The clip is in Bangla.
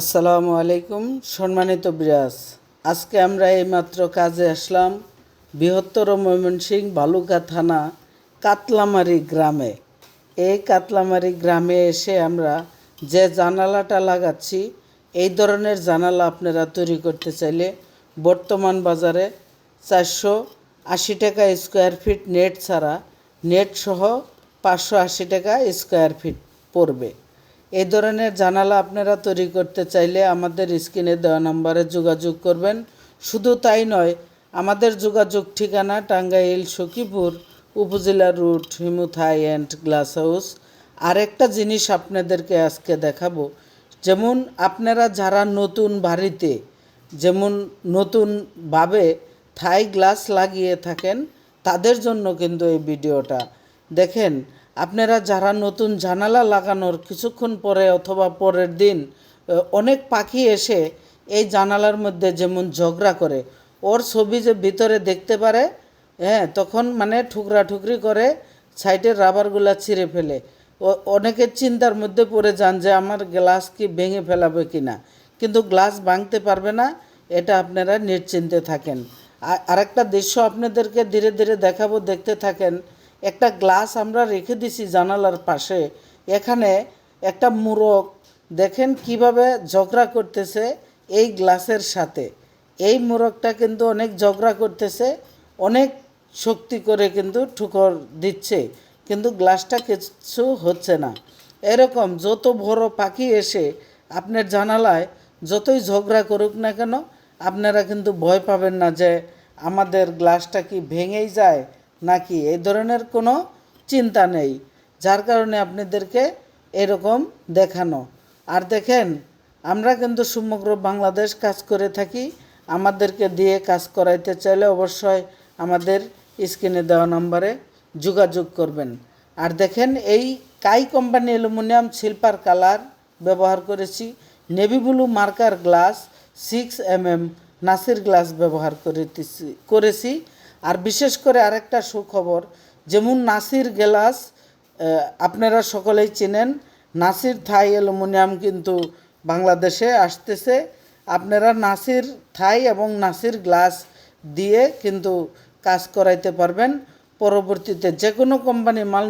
আসসালামু আলাইকুম, সম্মানিত বিরাজ। আজকে আমরা এইমাত্র কাজে আসলাম বৃহত্তর ময়মনসিং বালুকা থানা কাতলামারি গ্রামে। এই কাতলামারি গ্রামে এসে আমরা যে জানালাটা লাগাচ্ছি, এই ধরনের জানালা আপনারা তৈরি করতে চাইলে বর্তমান বাজারে চারশো আশি টাকা স্কোয়ার ফিট নেট ছাড়া, নেট সহ পাঁচশো আশি টাকা স্কোয়ার ফিট পড়বে। এই ধরনের জানালা আপনারা তৈরি করতে চাইলে আমাদের স্ক্রিনে দেওয়া নম্বরে যোগাযোগ করবেন। শুধু তাই নয়, আমাদের যোগাযোগ ঠিকানা টাঙ্গাইল, সখীপুর উপজেলা রুট, হিমুথাই অ্যান্ড গ্লাস হাউস। আরেকটা জিনিস আপনাদেরকে আজকে দেখাবো, যেমন আপনারা যারা নতুন বাড়িতে, যেমন নতুনভাবে থাই গ্লাস লাগিয়ে থাকেন, তাদের জন্য কিন্তু এই ভিডিওটা। দেখেন আপনারা যারা নতুন জানালা লাগানোর কিছুক্ষণ পরে অথবা পরের দিন অনেক পাখি এসে এই জানালার মধ্যে যেমন ঝগড়া করে, ওর ছবি যে ভিতরে দেখতে পারে হ্যাঁ তখন মানে ঠুকরা ঠুকরি করে সাইডের রাবারগুলা ছিঁড়ে ফেলে। অনেকের চিন্তার মধ্যে পড়ে যান যে আমার গ্লাস কি ভেঙে ফেলাবে কি না কিন্তু গ্লাস ভাঙতে পারবে না, এটা আপনারা নিশ্চিন্তে থাকেন। আর আরেকটা দৃশ্য আপনাদেরকে ধীরে ধীরে দেখাবো, দেখতে থাকেন। একটা গ্লাস আমরা রেখে দিছি জানালার পাশে। এখানে একটা মুরগ। দেখেন কীভাবে ঝগড়া করতেছে এই গ্লাসের সাথে। এই মোরগটা কিন্তু অনেক ঝগড়া করতেছে, অনেক শক্তি করে কিন্তু ঠুকর দিচ্ছে, কিন্তু গ্লাসটা কিছু হচ্ছে না। এরকম যত বড় পাখি এসে আপনার জানালায় যতই ঝগড়া করুক না কেন, আপনারা কিন্তু ভয় পাবেন না যে আমাদের গ্লাসটা কি ভেঙেই যায় নাকি এই ধরনের কোনো চিন্তা নেই, যার কারণে আপনাদেরকে এরকম দেখানো। আর দেখেন, আমরা কিন্তু সমগ্র বাংলাদেশ কাজ করে থাকি, আমাদেরকে দিয়ে কাজ করাইতে চাইলে অবশ্যই আমাদের স্ক্রিনে দেওয়া নম্বরে যোগাযোগ করবেন। আর দেখেন, এই কাই কোম্পানি অ্যালুমিনিয়াম সিলভার কালার ব্যবহার করেছি, navy blue marker glass, six M M Nasir glass ব্যবহার করেতেছি, করেছি। আর বিশেষ করে আরেকটা সুখবর, যেমন নাসির গেলাস আপনারা সকলেই চেনেন, নাসির থাই অ্যালুমিনিয়াম কিন্তু বাংলাদেশে আসতেছে। আপনারা নাসির থাই এবং নাসির গ্লাস দিয়ে কিন্তু কাজ করাইতে পারবেন। পরবর্তীতে যে কোনো কোম্পানি মাল